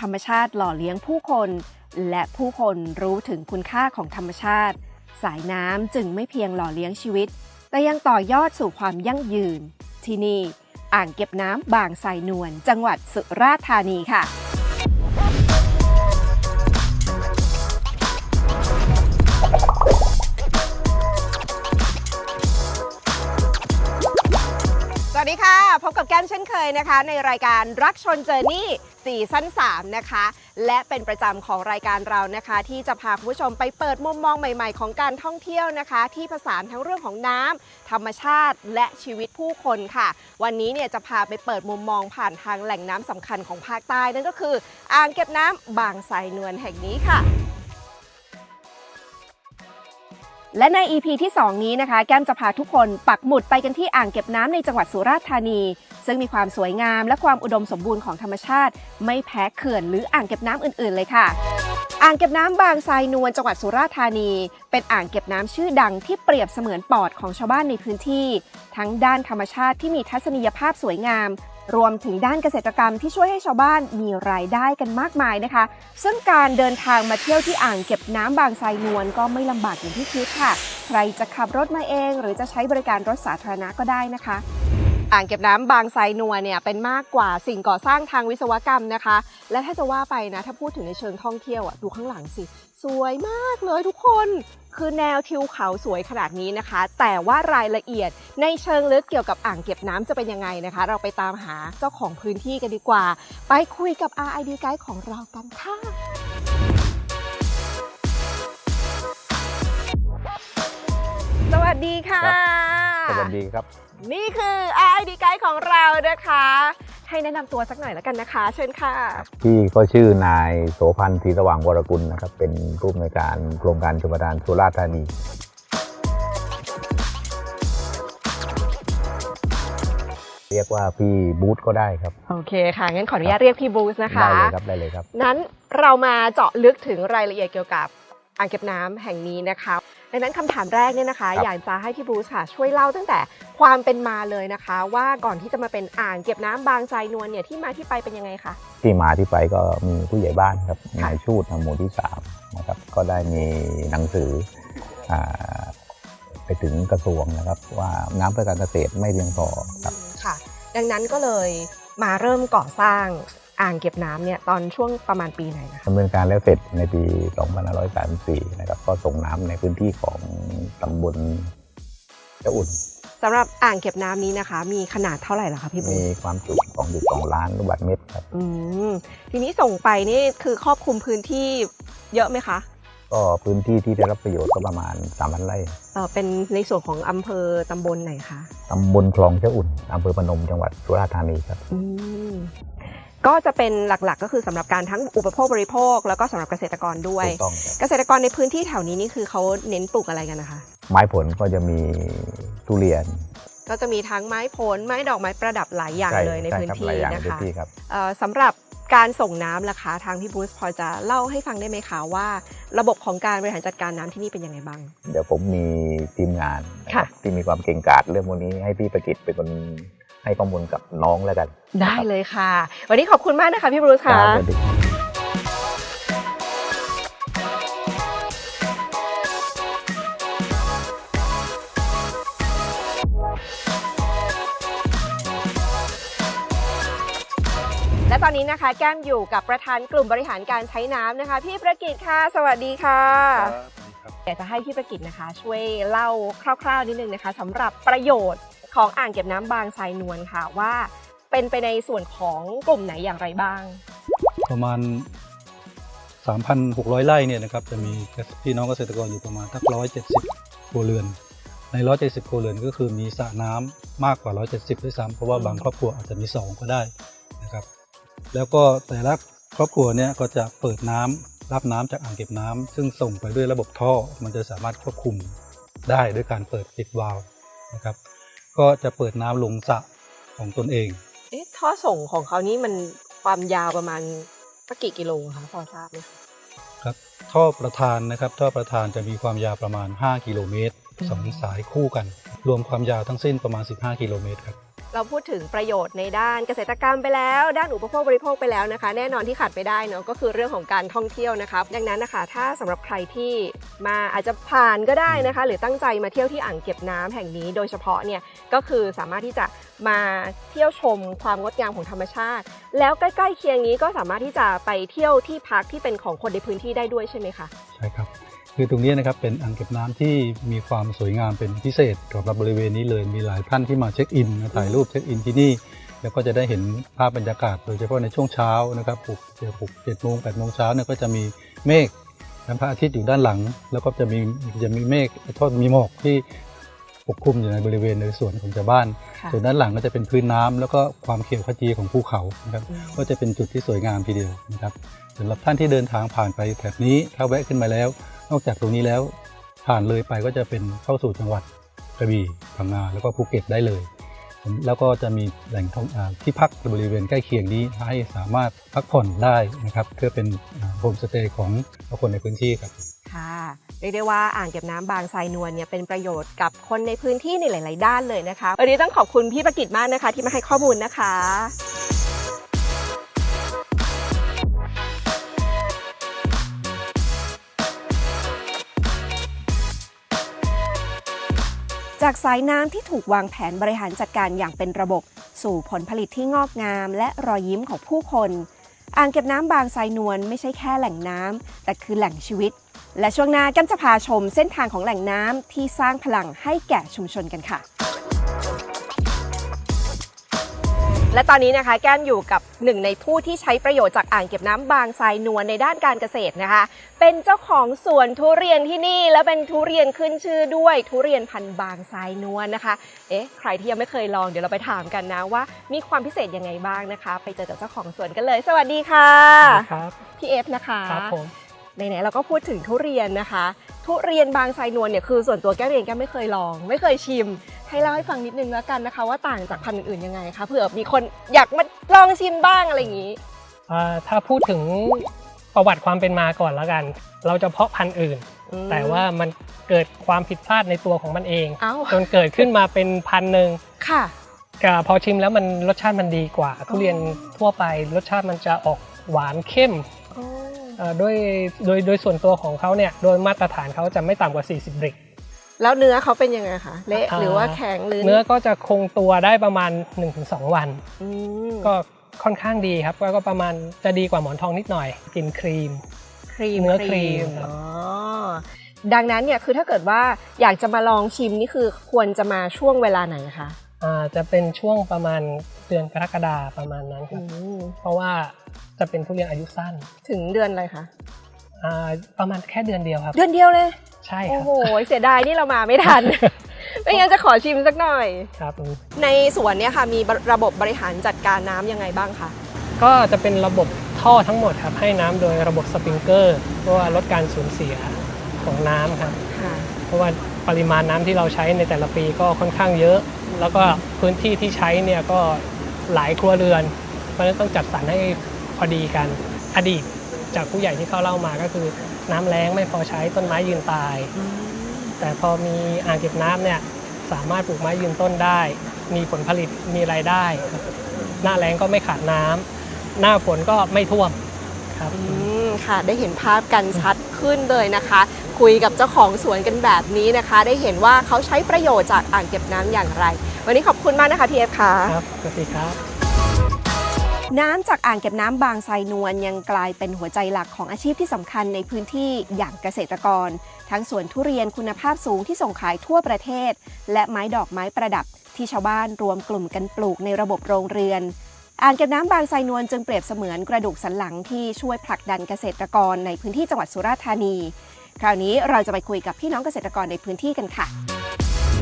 ธรรมชาติหล่อเลี้ยงผู้คน และผู้คนรู้ถึงคุณค่าของธรรมชาติ สายน้ำจึงไม่เพียงหล่อเลี้ยงชีวิต แต่ยังต่อยอดสู่ความยั่งยืน ที่นี่ อ่างเก็บน้ำบางไทรนวลจังหวัดสุราษฎร์ธานีค่ะ ดีค่ะ พบกับแก้มเช่นเคยนะคะ ในรายการรักชนเจอร์นี่ซีซั่น3นะคะ และเป็นประจำของรายการเรานะคะ ที่จะพาคุณผู้ชมไปเปิดมุมมองใหม่ๆ ของการท่องเที่ยวนะคะ ที่ผสานทั้งเรื่องของน้ำธรรมชาติและชีวิตผู้คนค่ะ วันนี้เนี่ยจะพาไปเปิดมุมมองผ่านทางแหล่งน้ำสำคัญของภาคใต้นั่นก็คือ อ่างเก็บน้ำบางไทรนวลแห่งนี้ค่ะ และใน EP ที่ 2 นี้นะคะ แก้มจะพาทุกคนปักหมุดไปกันที่อ่างเก็บน้ำในจังหวัดสุราษฎร์ธานี ซึ่งมีความสวยงามและความอุดมสมบูรณ์ของธรรมชาติ ไม่แพ้เขื่อนหรืออ่างเก็บน้ำอื่นๆ เลยค่ะ อ่างเก็บน้ำบางไทรนวลจังหวัดสุราษฎร์ธานี เป็นอ่างเก็บน้ำชื่อดังที่เปรียบเสมือนปอดของชาวบ้านในพื้นที่ ทั้งด้านธรรมชาติที่มีทัศนียภาพสวยงาม รวมถึงด้านเกษตรกรรมที่ช่วยให้ชาวบ้านมีรายได้กันมากมายนะคะ ซึ่งการเดินทางมาเที่ยวที่อ่างเก็บน้ำบางไทรนวลก็ไม่ลำบากอย่างที่คิดค่ะ ใครจะขับรถมาเอง หรือจะใช้บริการรถสาธารณะก็ได้นะคะ อ่างเก็บน้ำบางไทรนวเนี่ยเป็นมากกว่าสิ่งก่อสร้างทางวิศวกรรมนะคะ และถ้าจะว่าไปนะ ถ้าพูดถึงในเชิงท่องเที่ยวอะดูข้างหลังสิ สวยมากเลยทุกคนคือแนวทิวเขาสวยขนาดนี้นะคะ แต่ว่ารายละเอียดในเชิงลึกเกี่ยวกับอ่างเก็บน้ำจะเป็นยังไงนะคะ เราไปตามหาเจ้าของพื้นที่กันดีกว่า ไปคุยกับ RID Guide ของเรากันค่ะสวัสดีค่ะ สวัสดีครับ นี่คือ RID Guide ของเรานะคะ ให้แนะนำตัวสักหน่อยแล้วกันนะคะ เชิญค่ะ พี่ก็ชื่อนายโสพันธ์ศรีสว่างวรกุลนะครับ เป็นผู้อำนวยการโครงการชมประทานสุราษฎร์ธานีเรียกว่าพี่บูธก็ได้ครับ โอเคค่ะ งั้นขออนุญาตเรียกพี่บรูซนะคะ ได้เลยครับ ได้เลยครับ นั้นเรามาเจาะลึกถึงรายละเอียดเกี่ยวกับอ่างเก็บน้ำแห่งนี้นะคะ ดังนั้นคำถามแรกเนี่ยนะคะครับอยากจะให้พี่บรูซค่ะช่วยเล่าตั้งแต่ความเป็นมาเลยนะคะ ว่าก่อนที่จะมาเป็นอ่างเก็บน้ำบางไทรนวลเนี่ยที่มาที่ไปเป็นยังไงคะที่มาที่ไปก็มีผู้ใหญ่บ้านครับค่ะนายชูดหมู่ที่สามนะครับก็ได้มีหนังสืออาไปถึงกระทรวงนะครับ ว่าน้ำเพื่อการเกษตรไม่เพียงพอครับค่ะ ดังนั้นก็เลยมาเริ่มก่อสร้าง อ่างเก็บน้ำเนี่ยตอนช่วงประมาณปีไหนนะคะดำเนินการแล้วเสร็จในปี 2534 นะครับ ก็ส่งน้ำในพื้นที่ของตำบลเจ้าอุ่นสำหรับอ่างเก็บน้ำนี้นะคะ มีขนาดเท่าไหร่ล่ะคะพี่บรูมีซความจุ2.2 ล้านลูกบาศก์เมตรครับอืมทีนี้ส่งไปนี่คือครอบคลุมพื้นที่เยอะไหมคะ ก็พื้นที่ที่ได้รับประโยชน์ก็ประมาณ 3,000 ไร่เออเป็นในส่วนของอำเภอตำบลไหนคะตำบลคลองเจ้าอุ่นอำเภอพนมจังหวัดสุราษฎร์ธานีครับ อืม ก็จะเป็นหลักๆ ก็คือสำหรับการทั้งอุปโภคบริโภค แล้วก็สำหรับเกษตรกรด้วยถูกต้องครับเกษตรกรในพื้นที่แถวนี้นี่คือเขาเน้นปลูกอะไรกันนะคะ ไม้ผลก็จะมีทุเรียน ก็จะมีทั้งไม้ผลไม้ดอกไม้ประดับหลายอย่างช่เลยในช่พื้นครับที่หลายอย่างนะพื้คะนที่ครับเอ่อสำหรับการส่งน้ำล่ะคะทางพี่บูสพอจะเล่าให้ฟังได้ไหมคะว่า ระบบของการบริหารจัดการน้ำที่นี่เป็นยังไงบ้าง เดี๋ยวผมมีทีมงานนะคค่ะรับที่มีความเก่งกาจเรื่องพวกนี้ให้พี่ประกิตเป็นคน ให้ข้อมูลกับน้องแล้วกัน ได้เลยค่ะ วันนี้ขอบคุณมากนะคะพี่บรูซครัค่ะบสวัสดีและตอนนี้นะคะแก้มอยู่กับประธานกลุ่มบริหารการใช้น้ำนะคะ พี่ประกิตค่ะ สวัสดีค่ะอยากจะให้พี่ประกิตนะคะ ช่วยเล่าคร่าว ๆ นิดนึงนะคะสำหรับประโยชน์ ของอ่างเก็บน้ำบางไทรนวลค่ะว่า เป็นไปในส่วนของกลุ่มไหนอย่างไรบ้าง ประมาณ 3,600 ไร่เนี่ยนะครับจะมีพี่น้องเกษตรกรอยู่ประมาณทัก170ครัวเรือน ใน 170ครัวเรือนก็คือมีสระน้ำมากกว่า 170ด้วยซ้ำเพราะว่าบางครอบครัวอาจจะมี 2 ก็ได้นะครับแล้วก็แต่ละครอบครัวเนี่ยก็จะเปิดน้ำรับน้ำจากอ่างเก็บน้ำซึ่งส่งไปด้วยระบบท่อ มันจะสามารถควบคุมได้ด้วยการเปิดปิดวาล์วนะครับ ก็จะเปิดน้ำลงสระของตนเอง เอ๊ะท่อส่งของเขานี่มันความยาวประมาณสักกี่กิโลคะพอทราบไหมคะครับท่อประธานนะครับท่อประธานจะมีความยาวประมาณ 5 กิโลเมตรสองอืมสายคู่กัน รวมความยาวทั้งสิ้นประมาณ 15 กิโลเมตรครับ เราพูดถึงประโยชน์ในด้านเกษตรกรรมไปแล้ว ด้านอุปโภคบริโภคไปแล้วนะคะ แน่นอนที่ขาดไปได้เนาะก็คือเรื่องของการท่องเที่ยวนะคะดังนั้นนะคะ ถ้าสำหรับใครที่มาอาจจะผ่านก็ได้นะคะ หรือตั้งใจมาเที่ยวที่อ่างเก็บน้ำแห่งนี้ โดยเฉพาะเนี่ยก็คือสามารถที่จะมาเที่ยวชมความงดงามของธรรมชาติ แล้วใกล้ๆเคียงนี้ก็สามารถที่จะไปเที่ยวที่พักที่เป็นของคนในพื้นที่ได้ด้วยใช่ไหมคะใช่ครับ คือตรงนี้นะครับเป็นอ่างเก็บน้ำที่มีความสวยงามเป็นพิเศษสำหรับบริเวณนี้เลยมีหลายท่านที่มาเช็คอินนะถ่ายรูปเช็คอินที่นี่ แล้วก็จะได้เห็นภาพบรรยากาศ โดยเฉพาะในช่วงเช้านะครับปลุกเดี๋ยวปลุกเจ็ดโมงแปดโมงเช้าเนี่ยก็จะมีเมฆและพระอาทิตย์อยู่ด้านหลัง แล้วก็จะมีจะมีเมฆทอดมีหมอกที่ปกคลุมอยู่ในบริเวณในส่วนของชาวบ้านค่ะส่วนด้านหลังก็จะเป็นพื้นน้ำแล้วก็ความเขียวขจีของภูเขานะครับก็จะเป็นจุดที่สวยงามทีเดียวนะครับสำหรับท่านที่เดินทางผ่านไปแถบนี้ถ้าแวะขึ้นมาแล้ว นอกจากตรงนี้แล้วผ่านเลยไปก็จะเป็นเข้าสู่จังหวัดกระบี่พังงาแล้วก็ภูเก็ตได้เลย แล้วก็จะมีแหล่งท่องที่พักบริเวณใกล้เคียงนี้ให้สามารถพักผ่อนได้นะครับเพื่อเป็นโฮมสเตย์ของคนในพื้นที่ครับค่ะเรียกได้ว่าอ่างเก็บน้ำบางไทรนวลเนี่ยเป็นประโยชน์กับคนในพื้นที่ในหลาย ๆ ด้านเลยนะคะวันนี้ต้องขอบคุณพี่ประกิตมากนะคะ ที่มาให้ข้อมูลนะคะ จากสายน้ำที่ถูกวางแผนบริหารจัดการอย่างเป็นระบบ สู่ผลผลิตที่งอกงามและรอยยิ้มของผู้คน อ่างเก็บน้ำบางไซนวลไม่ใช่แค่แหล่งน้ำแต่คือแหล่งชีวิต และช่วงหน้ากันจะพาชมเส้นทางของแหล่งน้ำที่สร้างพลังให้แก่ชุมชนกันค่ะ และตอนนี้นะคะแก้มอยู่กับหนึ่งในผู้ที่ใช้ประโยชน์จากอ่างเก็บน้ำบางไทรนวลในด้านการเกษตรนะคะ เป็นเจ้าของสวนทุเรียนที่นี่ และเป็นทุเรียนขึ้นชื่อด้วยทุเรียนพันธุ์บางไทรนวลนะคะ เอ๊ะใครที่ยังไม่เคยลองเดี๋ยวเราไปถามกันนะว่า มีความพิเศษยังไงบ้างนะคะ ไปเจอกับเจ้าของสวนกันเลย สวัสดีค่ะครับพี่เอฟนะคะครับผมไหนๆเราก็พูดถึงทุเรียนนะคะ ทุเรียนบางไทรนวลเนี่ยคือส่วนตัวแก้มเองแก้มไม่เคยลอง ไม่เคยชิม ให้เล่าให้ฟังนิดนึงแล้วกันนะคะ ว่าต่างจากพันธุ์อื่นๆยังไงคะเผื่อมีคนอยากมาลองชิมบ้างอะไรอย่างนี้ อ่าถ้าพูดถึงประวัติความเป็นมาก่อนแล้วกัน เราจะเพาะพันธุ์อื่นอืมแต่ว่ามันเกิดความผิดพลาดในตัวของมันเอง เอ้า จนเกิดขึ้นมาเป็นพันธุ์หนึ่งค่ะ ก็พอชิมแล้วมันรสชาติมันดีกว่า ทุเรียนทั่วไปรสชาติมันจะออกหวานเข้มเอ่อด้วยโดยโดยส่วนตัวของเขาเนี่ยโดยมาตรฐานเขาจะไม่ต่ำกว่า 40บริก แล้วเนื้อเขาเป็นยังไงคะเละอ่าหรือว่าแข็งหรือเนื้อก็จะคงตัวได้ประมาณ 1-2 วันอืมก็ค่อนข้างดีครับก็ก็ประมาณจะดีกว่าหมอนทองนิดหน่อยกลินครีม ครีมเนื้อครีมครับอ๋อดังนั้นเนี่ยคือถ้าเกิดว่าอยากจะมาลองชิมนี่คือควรจะมาช่วงเวลาไหนคะอ่าจะเป็นช่วงประมาณเดือนกรกฎาประมาณนั้นคอืรับมเพราะว่าจะเป็นทุเรียนอายุสั้น ถึงเดือนอะไรคะ อ่าประมาณแค่เดือนเดียวครับ เดือนเดียวเลย ใช่คโอ้รับ โห เสียดายนี่เรามาไม่ทัน ไม่งั้นจะขอชิมสักหน่อย ครับอืมในสวนเนี่ยค่ะมีระบบบริหารจัดการน้ำยังไงบ้างคะก็จะเป็นระบบท่อทั้งหมดครับ ให้น้ำโดยระบบสปริงเกอร์เพื่อว่าลดการสูญเสียของน้ำครับ ค่ะ เพราะว่าปริมาณน้ำที่เราใช้ในแต่ละปีก็ค่อนข้างเยอะ แล้วก็พื้นที่ที่ใช้เนี่ยก็หลายครัวเรือน เพราะฉะนั้นต้องจัดสรรให้พอดีกัน อดีต จากผู้ใหญ่ที่เขาเล่ามาก็คือ น้ำแล้งไม่พอใช้ต้นไม้ยืนตาย แต่พอมีอ่างเก็บน้ำเนี่ยสามารถปลูกไม้ยืนต้นได้ มีผลผลิตมีรายได้ครับหน้าแล้งก็ไม่ขาดน้ำหน้าฝนก็ไม่ท่วมครับ อืมค่ะ ได้เห็นภาพกันชัดขึ้นเลยนะคะ คุยกับเจ้าของสวนกันแบบนี้นะคะ ได้เห็นว่าเขาใช้ประโยชน์จากอ่างเก็บน้ำอย่างไร วันนี้ขอบคุณมากนะคะพี่เอฟค่ะ ครับสวัสดีครับ น้ำจากอ่างเก็บน้ำบางไทรนวลยังกลายเป็นหัวใจหลักของอาชีพที่สำคัญในพื้นที่อย่างเกษตรกร ทั้งสวนทุเรียนคุณภาพสูงที่ส่งขายทั่วประเทศ และไม้ดอกไม้ประดับที่ชาวบ้านรวมกลุ่มกันปลูกในระบบโรงเรือนอ่างเก็บน้ำบางไทรนวลจึงเปรียบเสมือนกระดูกสันหลังที่ช่วยผลักดันเกษตรกรในพื้นที่จังหวัดสุราษฎร์ธานี คราวนี้เราจะไปคุยกับพี่น้องเกษตรกรในพื้นที่กันค่ะ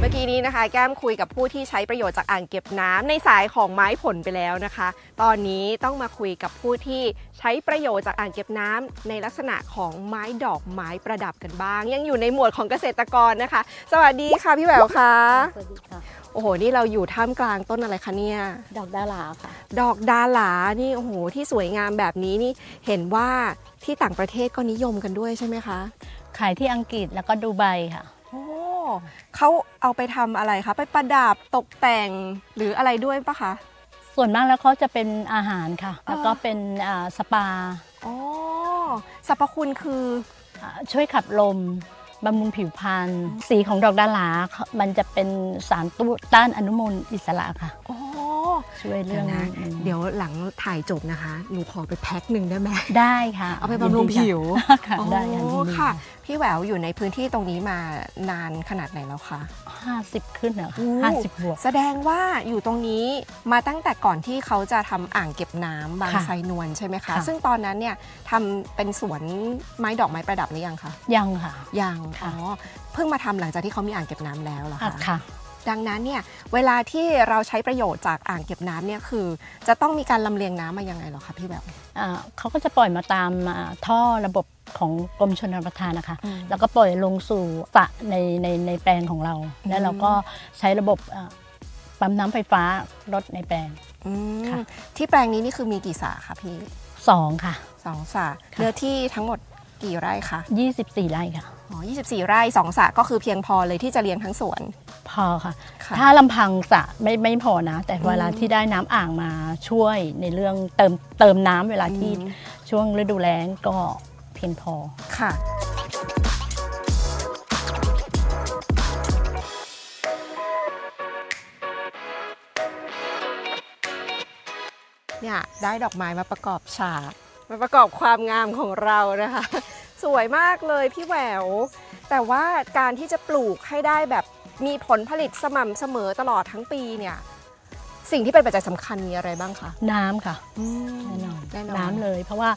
เมื่อกี้นี้นะคะ แก้มคุยกับผู้ที่ใช้ประโยชน์จากอ่างเก็บน้ำในสายของไม้ผลไปแล้วนะคะ ตอนนี้ต้องมาคุยกับผู้ที่ใช้ประโยชน์จากอ่างเก็บน้ำในลักษณะของไม้ดอกไม้ประดับกันบ้าง ยังอยู่ในหมวดของเกษตรกรนะคะ สวัสดีค่ะพี่แหววค่ะสวัสดีค่ะโอ้โหนี่เราอยู่ท่ามกลางต้นอะไรคะเนี่ยดอกดาราค่ะ ดอกดาหลานี่โอ้โหที่สวยงามแบบนี้นี่เห็นว่าที่ต่างประเทศก็นิยมกันด้วยใช่ไหมคะขายที่อังกฤษแล้วก็ดูไบค่ะโอ้ เขาเอาไปทำอะไรคะ ไปประดับตกแต่งหรืออะไรด้วยปะคะ ส่วนมากแล้วเขาจะเป็นอาหารค่ะอ่าแล้วก็เป็นอ่าสปาอ๋อสรรพคุณคืออ่าช่วยขับลมบำรุงผิวพรรณสีของดอกดาหลาเขามันจะเป็นสารตู้ต้านอนุมูลอิสระค่ะอ๋อ ช่วยเรื่องเดี๋ยวนะอืมเดี๋ยวหลังถ่ายจบนะคะ หนูขอไปแพ็คหนึ่งได้ไหมได้ค่ะ เอาไปบำรุงผิวค่ะได้ค่ะยินดีค่ะพี่แหววอยู่ในพื้นที่ตรงนี้มานานขนาดไหนแล้วคะห้าสิบขึ้นเหรอโอ้ห้าสิบบวกแสดงว่าอยู่ตรงนี้มาตั้งแต่ก่อนที่เขาจะทำอ่างเก็บน้ำบางค่ะไทรนวลใช่ไหมคะค่ะซึ่งตอนนั้นเนี่ยทำเป็นสวนไม้ดอกไม้ประดับหรือยังคะยังค่ะยังค่ะอ๋อเพิ่งมาทำหลังจากที่เขามีอ่างเก็บน้ำแล้วเหรออะคะค่ะ ดังนั้นเนี่ยเวลาที่เราใช้ประโยชน์จากอ่างเก็บน้ำเนี่ยคือ จะต้องมีการลำเลียงน้ำมายังไงเหรอคะพี่แหวว อ่าเขาก็จะปล่อยมาตามอ่าท่อระบบของกรมชนประทานนะคะ อืมแล้วก็ปล่อยลงสู่สระในในในแปลงของเรา อืม แล้วเราก็ใช้ระบบอ่าปั๊มน้ำไฟฟ้ารถในแปลง อืมค่ะ ที่แปลงนี้นี่คือมีกี่สระคะพี่สองค่ะ สองสระค่ะเนื้อที่ทั้งหมด กี่ไร่คะ24 ไร่ค่ะ อ๋อ24 ไร่สองสระก็คือเพียงพอเลยที่จะเลี้ยงทั้งสวน พอค่ะ ค่ะถ้าลำพังสระไม่ไม่พอนะ แต่เวลาอืมที่ได้น้ำอ่างมาช่วยในเรื่องเติมเติมน้ำเวลาที่อืม ช่วงฤดูแล้งก็เพียงพอ ค่ะ เนี่ยได้ดอกไม้มาประกอบฉาก มาประกอบความงามของเรานะคะ สวยมากเลยพี่แหวว แต่ว่าการที่จะปลูกให้ได้แบบมีผลผลิตสม่ำเสมอตลอดทั้งปีเนี่ย สิ่งที่เป็นปัจจัยสำคัญมีอะไรบ้างคะน้ำค่ะ อืม แน่นอนแน่นอนน้ำเลย เพราะว่า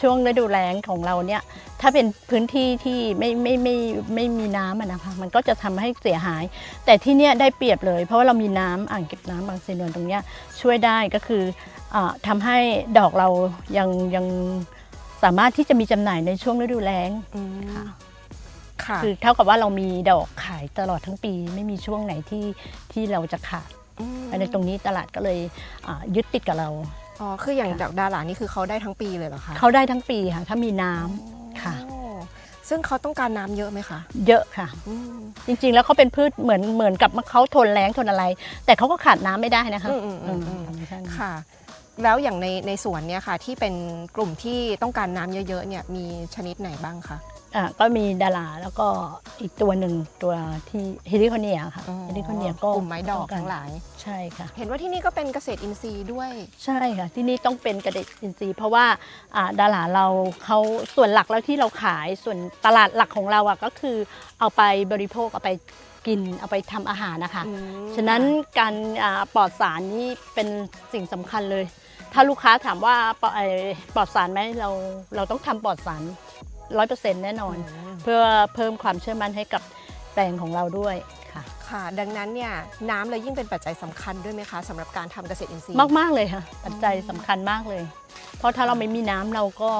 ช่วงฤดูแล้งของเราเนี่ยถ้าเป็นพื้นที่ที่ไม่ไม่ไม่ไม่มีน้ำอะนะคะมันก็จะทำให้เสียหาย แต่ที่เนี่ยได้เปรียบเลย เพราะว่าเรามีน้ำอ่างเก็บน้ำบางเซนวนตรงเนี้ยช่วยได้ก็คืออาทำให้ดอกเรายังยังสามารถที่จะมีจำหน่ายในช่วงฤดูแล้ง อืมค่ะ ค่ะ คือเท่ากับว่าเรามีดอกขายตลอดทั้งปี ไม่มีช่วงไหนที่ที่เราจะขาดม ในตรงนี้ตลาดก็เลยอ่ายึดติดกับเรา อ๋อ คืออย่างดอกดาหลานี่คือเขาได้ทั้งปีเลยเหรอคะเขาได้ทั้งปีค่ะ ถ้ามีน้ำค่ะอ๋อซึ่งเขาต้องการน้ำเยอะไหมคะ เยอะค่ะอืมจริงๆ แล้วเขาเป็นพืชเหมือนเหมือนกับเขาทนแรงทนอะไร แต่เขาก็ขาดน้ำไม่ได้นะคะอืมอืมอืมอืมธรรมชาติค่ะ แล้วอย่างในในสวนเนี่ยค่ะ ที่เป็นกลุ่มที่ต้องการน้ำเยอะๆเนี่ยมีชนิดไหนบ้างคะ อะก็มีดาราแล้วก็อีกตัวหนึ่งตัวที่ฮิริโคเนียค่ะอ๋อฮิริโคเนียก็กลุ่มไม้ดอกต้ทั้งหลาย ใช่ค่ะ เห็นว่าที่นี่ก็เป็นเกษตรอินทรีย์ด้วย ใช่ค่ะ ที่นี่ต้องเป็นกระเด็ดอินทรีย์เพราะว่าอ่าดาราเราเขาส่วนหลักแล้วที่เราขายส่วนตลาดหลักของเราอะก็คือเอาไปบริโภคเอาไปกินเอาไปทำอาหารนะคะอืมฉะนั้นการอ่าปลอดสารนี่เป็นสิ่งสำคัญเลย ถ้าลูกค้าถามว่าปลอดเอ่อปลอดสารไหมเราเราต้องทำปลอดสาร ร้อยเปอร์เซ็นต์แน่นอนอืมเพื่อเพิ่มความเชื่อมั่นให้กับแปลงของเราด้วยค่ะ ค่ะ ดังนั้นเนี่ยน้ำเลยยิ่งเป็นปัจจัยสำคัญด้วยไหมคะสำหรับการทำเกษตรอินทรีย์มากมากๆเลยค่ะ ปัจจัยสำคัญมากเลย เพราะถ้าเราไม่มีน้ำเราก็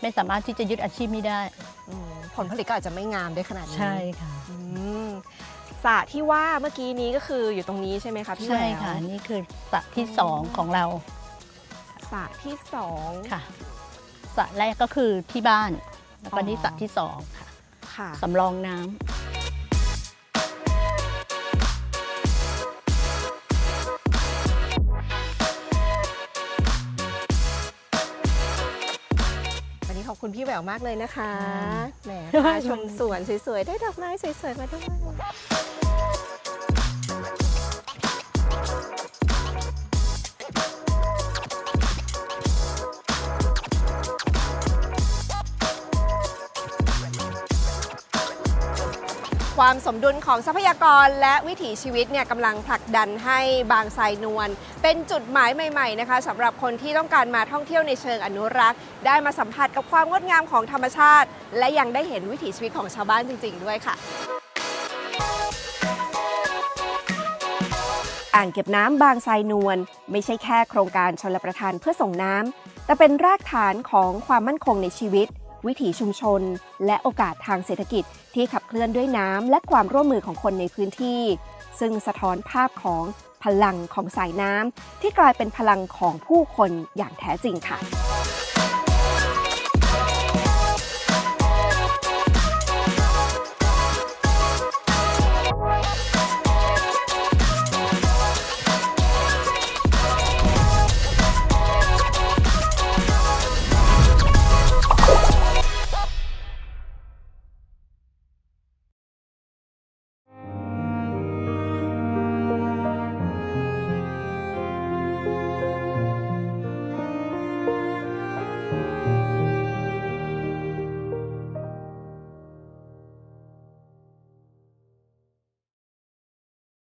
ไม่สามารถที่จะยึดอาชีพนี้ได้ อืมผลผลิตก็อาจจะไม่งามได้ขนาดนี้ใช่ค่ะ อืมสระที่ว่าเมื่อกี้นี้ก็คืออยู่ตรงนี้ใช่ไหมคะพี่แหวใช่วค่ะ นี่คือสระที่สองของเราสระที่สองค่ะสระแรกก็คือที่บ้าน แล้วก็อ๋อนี่สระที่สองค่ะค่ะสำรองน้ำวันนี้ขอบคุณพี่แหววมากเลยนะคะ แหมค่ะพาชมสวนสวยๆ ได้ดอกไม้สวยๆ มาด้วย ความสมดุลของทรัพยากรและวิถีชีวิตเนี่ยกำลังผลักดันให้บางไทรนวลเป็นจุดหมายใหม่ๆนะคะสำหรับคนที่ต้องการมาท่องเที่ยวในเชิงอนุรักษ์ ได้มาสัมผัสกับความงดงามของธรรมชาติ และยังได้เห็นวิถีชีวิตของชาวบ้านจริง ๆ ด้วยค่ะอ่างเก็บน้ำบางไทรนวลไม่ใช่แค่โครงการชลประทานเพื่อส่งน้ำแต่เป็นรากฐานของความมั่นคงในชีวิต วิถีชุมชน และโอกาสทางเศรษฐกิจที่ขับเคลื่อนด้วยน้ำและความร่วมมือของคนในพื้นที่ ซึ่งสะท้อนภาพของพลังของสายน้ำที่กลายเป็นพลังของผู้คนอย่างแท้จริงค่ะ